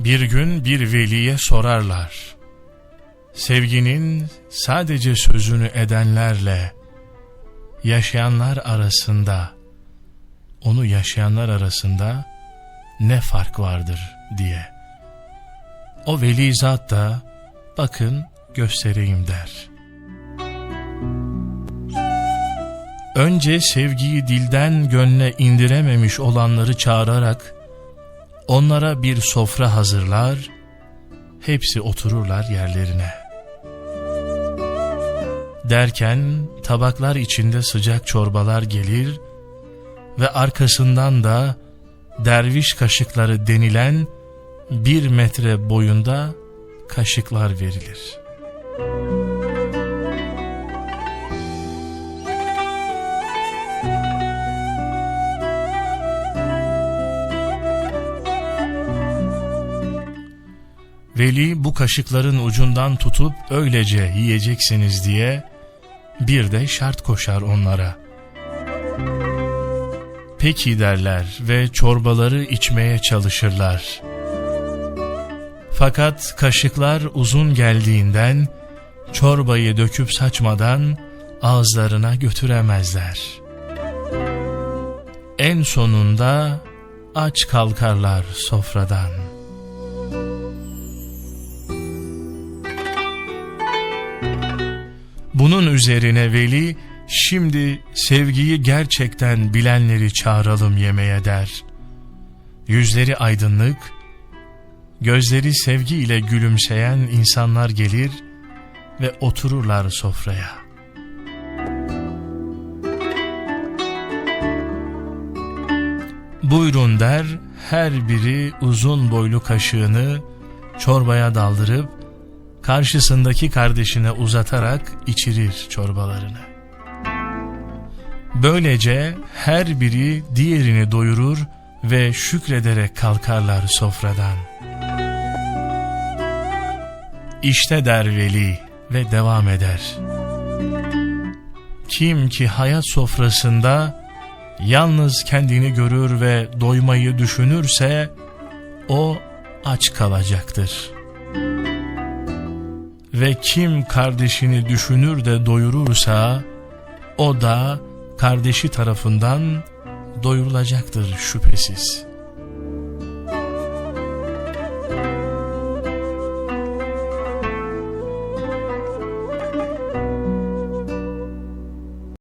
Bir gün bir veliye sorarlar. Sevginin sadece sözünü edenlerle yaşayanlar arasında, onu yaşayanlar arasında ne fark vardır diye. O veli zat da bakın göstereyim der. Önce sevgiyi dilden gönle indirememiş olanları çağırarak onlara bir sofra hazırlar, hepsi otururlar yerlerine. Derken tabaklar içinde sıcak çorbalar gelir ve arkasından da derviş kaşıkları denilen bir metre boyunda kaşıklar verilir. Veli bu kaşıkların ucundan tutup öylece yiyeceksiniz diye bir de şart koşar onlara. Peki derler ve çorbaları içmeye çalışırlar. Fakat kaşıklar uzun geldiğinden çorbayı döküp saçmadan ağızlarına götüremezler. En sonunda aç kalkarlar sofradan. Bunun üzerine veli şimdi sevgiyi gerçekten bilenleri çağıralım yemeğe der. Yüzleri aydınlık, gözleri sevgi ile gülümseyen insanlar gelir ve otururlar sofraya. Buyurun der, her biri uzun boylu kaşığını çorbaya daldırıp karşısındaki kardeşine uzatarak içirir çorbalarını. Böylece her biri diğerini doyurur ve şükrederek kalkarlar sofradan. İşte der veli ve devam eder. Kim ki hayat sofrasında yalnız kendini görür ve doymayı düşünürse o aç kalacaktır.'' Ve kim kardeşini düşünür de doyurursa o da kardeşi tarafından doyurulacaktır şüphesiz.''